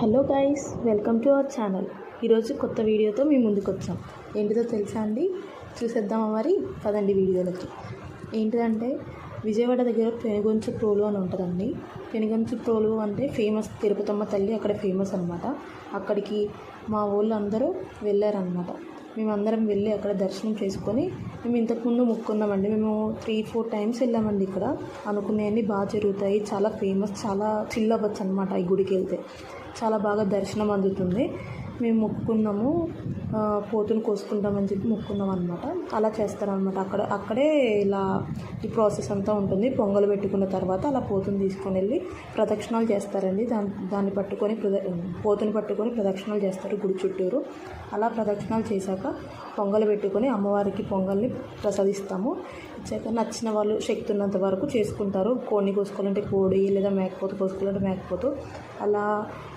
Hello guys welcome to our channel ఈరోజు కొత్త వీడియోతో మేము ముందుకు వచ్చాం ఏంటిదో తెలుసా అండి? చూసేద్దామా మరి? పదండి వీడియోలకి. ఏంటిదంటే విజయవాడ దగ్గర పెనుగొంచు ప్రోలు అని ఉంటుందండి. పెనుగొంచు ప్రోలు అంటే ఫేమస్ తిరుపతమ్మ తల్లి అక్కడ ఫేమస్ అనమాట అక్కడికి మా ఊళ్ళో అందరూ వెళ్ళారనమాట మేమందరం వెళ్ళి అక్కడ దర్శనం చేసుకొని మేము ఇంతకుముందు మొక్కున్నామండి. మేము త్రీ ఫోర్ టైమ్స్ వెళ్ళామండి ఇక్కడ. అనుకునేవన్నీ బాగా జరుగుతాయి. చాలా ఫేమస్ చాలా చిల్ అవ్వచ్చు అనమాట ఈ గుడికి వెళ్తే. చాలా బాగా దర్శనం అందుతుంది. మేము మొక్కుకున్నాము పోతును కోసుకుంటామని చెప్పి మొక్కున్నాం అనమాట అలా చేస్తారనమాట అక్కడ అక్కడే ఇలా ఈ ప్రాసెస్ అంతా ఉంటుంది. పొంగలు పెట్టుకున్న తర్వాత అలా పోతుని తీసుకొని వెళ్ళి ప్రదక్షిణాలు చేస్తారండి. దాని దాన్ని పట్టుకొని ప్రద పోతుని పట్టుకొని ప్రదక్షిణాలు చేస్తారు గుడి చుట్టూరు. అలా ప్రదక్షిణాలు చేశాక పొంగలు పెట్టుకొని అమ్మవారికి పొంగల్ని ప్రసాదిస్తాము. ఇచ్చాక నచ్చిన వాళ్ళు శక్తి ఉన్నంత వరకు చేసుకుంటారు. కోడిని కోసుకోవాలంటే కోడి లేదా మేకపోతు కోసుకోవాలంటే మేకపోతు. అలా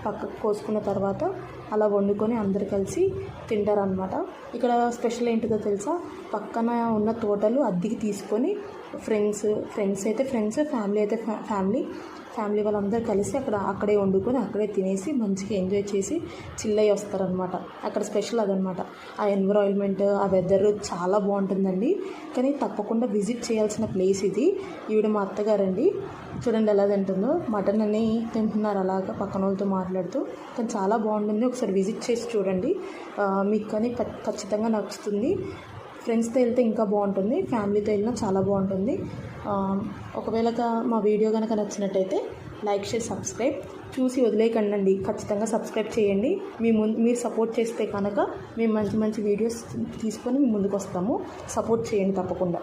పక్కకు కోసుకున్న తర్వాత అలా వండుకొని అందరు కలిసి తింటారనమాట ఇక్కడ స్పెషల్ ఏంటిదో తెలుసా? పక్కన ఉన్న తోటలు అద్దెకి తీసుకొని ఫ్రెండ్స్ ఫ్రెండ్స్ అయితే ఫ్రెండ్స్ ఫ్యామిలీ అయితే ఫ్యా ఫ్యామిలీ ఫ్యామిలీ వాళ్ళందరూ కలిసి అక్కడ అక్కడే వండుకొని అక్కడే తినేసి మంచిగా ఎంజాయ్ చేసి చిల్ వస్తారనమాట అక్కడ స్పెషల్ అదనమాట ఆ ఎన్విరాన్మెంట్ ఆ వెదర్ చాలా బాగుంటుందండి. కానీ తప్పకుండా విజిట్ చేయాల్సిన ప్లేస్ ఇది. ఈవిడ మా అత్తగారండి. చూడండి ఎలా తింటుందో. మటన్ అని తింటున్నారు అలాగా పక్కన వాళ్ళతో మాట్లాడుతూ. కానీ చాలా బాగుంటుంది. ఒకసారి విజిట్ చేసి చూడండి. మీకు కానీ ఖచ్చితంగా నచ్చుతుంది. ఫ్రెండ్స్తో వెళ్తే ఇంకా బాగుంటుంది. ఫ్యామిలీతో వెళ్ళినా చాలా బాగుంటుంది. ఒకవేళ మా వీడియో కనుక నచ్చినట్టయితే లైక్ చేసి సబ్స్క్రైబ్. చూసి వదిలేయకండి ఖచ్చితంగా సబ్స్క్రైబ్ చేయండి. మీ ముందు మీరు సపోర్ట్ చేస్తే కనుక మేము మంచి మంచి వీడియోస్ తీసుకొని మీ ముందుకు వస్తాము సపోర్ట్ చేయండి తప్పకుండా.